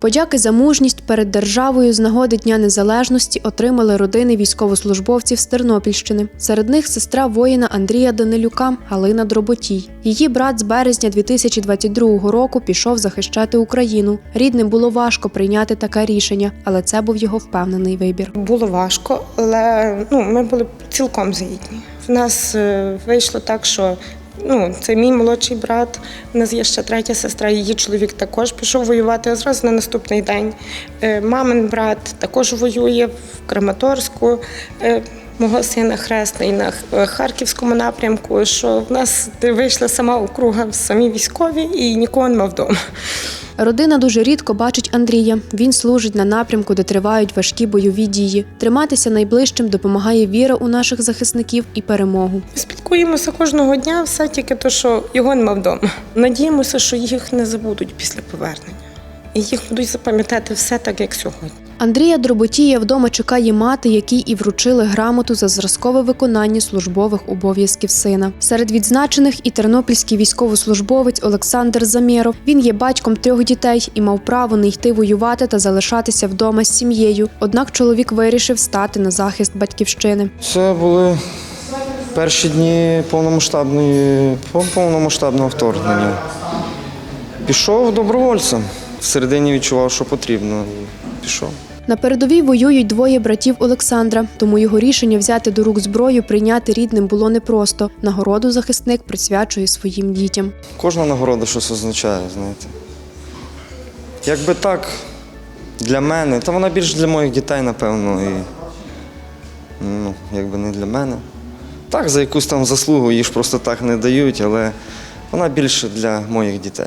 Подяки за мужність перед державою з нагоди Дня Незалежності отримали родини військовослужбовців з Тернопільщини. Серед них сестра воїна Андрія Данилюка Галина Дроботій. Її брат з березня 2022 року пішов захищати Україну. Рідним було важко прийняти таке рішення, але це був його впевнений вибір. Було важко, але ну, ми були цілком згідні. В нас е, вийшло так, що ну, це мій молодший брат, у нас є ще третя сестра, її чоловік також пішов воювати зразу на наступний день. Е, Мамин брат також воює в Краматорську. Е, Мого сина хресний на Харківському напрямку, що в нас вийшла сама округа самі військові і нікого нема вдома. Родина дуже рідко бачить Андрія. Він служить на напрямку, де тривають важкі бойові дії. Триматися найближчим допомагає віра у наших захисників і перемогу. Спілкуємося кожного дня, все тільки то, що його нема вдома. Надіємося, що їх не забудуть після повернення. І їх будуть запам'ятати все так, як сьогодні. Андрія Дроботія вдома чекає мати, якій і вручили грамоту за зразкове виконання службових обов'язків сина. Серед відзначених і тернопільський військовослужбовець Олександр Замєров. Він є батьком трьох дітей і мав право не йти воювати та залишатися вдома з сім'єю. Однак чоловік вирішив стати на захист батьківщини. Це були перші дні повномасштабної, пов- повномасштабного вторгнення. Пішов добровольцем. Всередині відчував, що потрібно. і Пішов. На передовій воюють двоє братів Олександра, тому його рішення взяти до рук зброю прийняти рідним було непросто. Нагороду захисник присвячує своїм дітям. Кожна нагорода щось означає, знаєте. Якби так, для мене, та вона більш для моїх дітей, напевно, і ну, якби не для мене. Так, за якусь там заслугу її ж просто так не дають, але вона більше для моїх дітей.